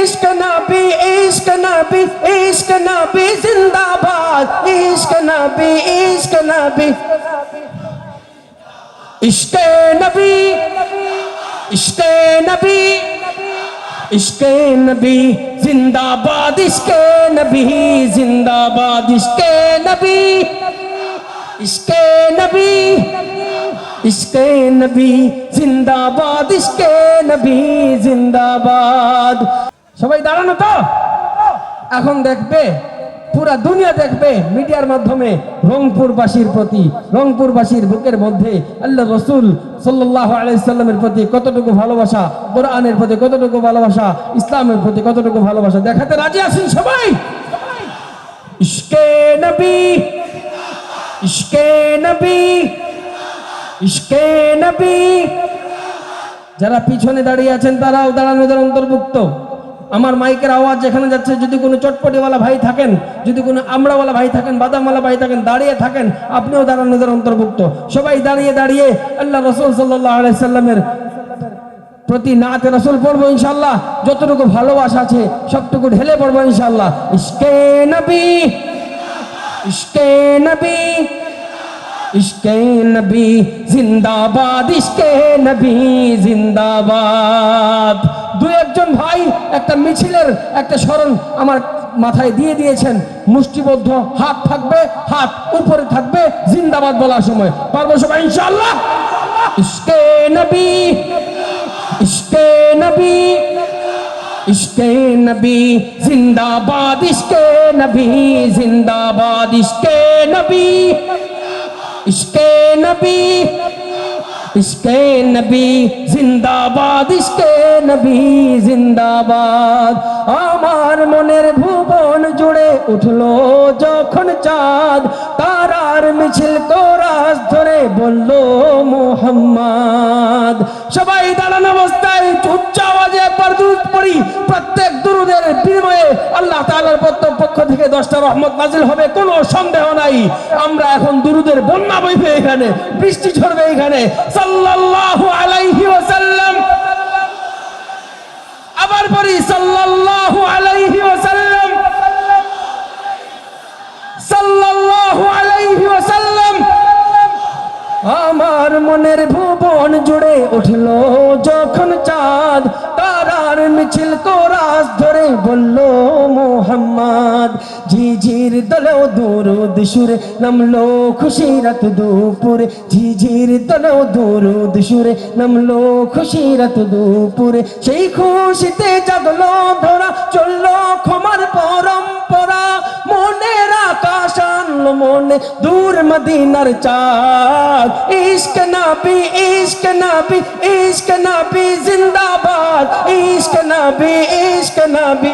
इश्क नबी इश्क नबी इश्क नबी जिंदाबाद इश्क नबी इश्क नबी इश्क नबी इश्क नबी इश्क नबी जिंदाबाद इश्क नबी जिंदाबाद इश्क नबी इश्क नबी इश्क नबी जिंदाबाद इश्क नबी जिंदाबाद সবাই দাঁড়ানো তো? এখন দেখবে, পুরা দুনিয়া দেখবে মিডিয়ার মাধ্যমে রংপুরবাসীর প্রতি, রংপুরবাসীর বুকের মধ্যে আল্লাহ রসুল সাল্লাহ প্রতি কতটুকু ভালোবাসা, কোরআনের প্রতি কতটুকু ভালোবাসা, ইসলামের প্রতি কতটুকু ভালোবাসা দেখাতে রাজি আছেন সবাই? ইশকে নবী ইশকে নবী নবী। যারা পিছনে দাঁড়িয়ে আছেন তারাও দাঁড়ানোদের অন্তর্ভুক্ত। আমার মাইকের আওয়াজ যেখানে যাচ্ছে, যদি কোনো চটপটিওয়ালা ভাই থাকেন, যদি কোনো আমড়াওয়ালা ভাই থাকেন, বাদামওয়ালা ভাই থাকেন, দাঁড়িয়ে থাকেন, আপনিও দাঁড়ানোদের অন্তর্ভুক্ত। সবাই দাঁড়িয়ে দাঁড়িয়ে আল্লাহ রসুল সাল্লাহ আলাইসাল্লামের প্রতি নাতে রসুল পড়ব ইনশাল্লাহ যতটুকু ভালোবাসা আছে, সবটুকু ঢেলে পড়ব ইনশাল্লাহ ইশকে নবী ইশকে নবী ইশকে নবী, জিন্দাবাদ, ইশকে নবী, জিন্দাবাদ। দু একজন ভাই একটা মিছিলের একটা স্মরণ আমার মাথায় দিয়ে দিয়েছেন। মুষ্টিবদ্ধ, হাত থাকবে, হাত উপরে থাকবে, জিন্দাবাদ বলার সময়। পারব সবাই, ইনশাআল্লাহ? ইশকে নবী ইশকে নবী ইশকে নবী, জিন্দাবাদ, ইশকে নবী, জিন্দাবাদ, ইশকে নবী ইশকে নবী ইশকে নবী জিন্দাবাদ, ইশকে নবী জিন্দাবাদ। আমার মনের ভুবন জুড়ে উঠল যখন চাঁদ, তারার মিছিল কোরাস ধরে বলল মোহাম্মদ। সবাই দাঁড়ানো অবস্থায় উচ্চ আওয়াজে একবার দুরুদ পড়ি, প্রত্যেক দুরুদের বিনিময়ে আল্লাহ তাআলার পক্ষ থেকে দশটা রহমত নাজিল হবে। নাই। আমরা এখন দুরুদের বন্যা বইবে এখানে, বৃষ্টি ঝরবে এখানে। সাল্লাল্লাহু আলাইহি ওয়াসাল্লাম। আবার পড়ি, সাল্লাল্লাহু আলাইহি ওয়াসাল্লাম। সাল্লাল্লাহু আলাইহি ওয়াসাল্লাম। আমার মনের ভুবন জুড়ে উঠল যখন চাঁদ, তারার মিছিল কোরাস ধরে বলল, মোহাম্মদ ঝিঝির দলেও দুরুদ সুরে নামলো খুশি রাত দুপুরে। ঝিঝির দলেও দুরুদ সুরে নামলো খুশি রাত দুপুরে। সেই খুশিতে জাগলো ধরা, চলল ক্ষমার পরম্পরা। মনের আকাশ আনলো মনে দূর মদিনার চাঁদ। ইশক নবী ইশক নবী ইশক নবী জিন্দাবাদ। ইশক নবী ইশক নবী।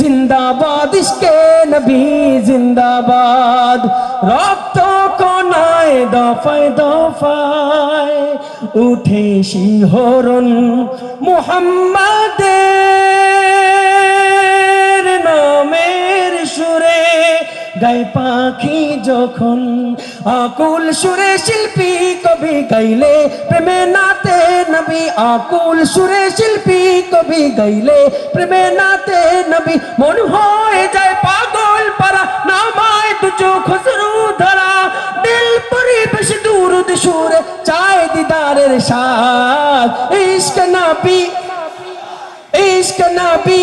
জিন্দাবাদ, ইশকে নবী জিন্দাবাদ। রক্ত কণায় দফায় দফায় উঠে শিহরণ মুহাম্মাদের নামের সুরে গাই পাখি যখন আকুল সুরে শিল্পী কবি গাইলে, প্রেমে নাতে নবী আকুল সুরে শিল্পী কবি গাইলে, প্রেমে নাতে নবী মন হয়ে যায় পাগল পারা নামায় দু চোখ খুসরু ধরা। দিল পরিবেশ দূর সুরে চায় দিদারের সাথ ইশক নবী ইশক নবী।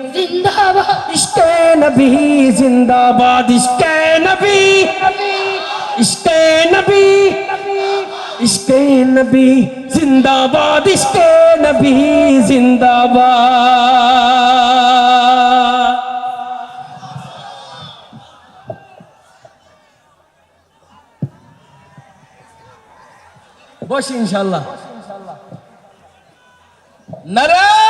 জিন্দাবাদ इश्क नबी जिंदाबाद इश्क नबी ইশকে নবী ইশকে নবী জিন্দাবাদ ইশকে নবী জিন্দাবাদ বস ইনশাল্লাহ নারায়ণ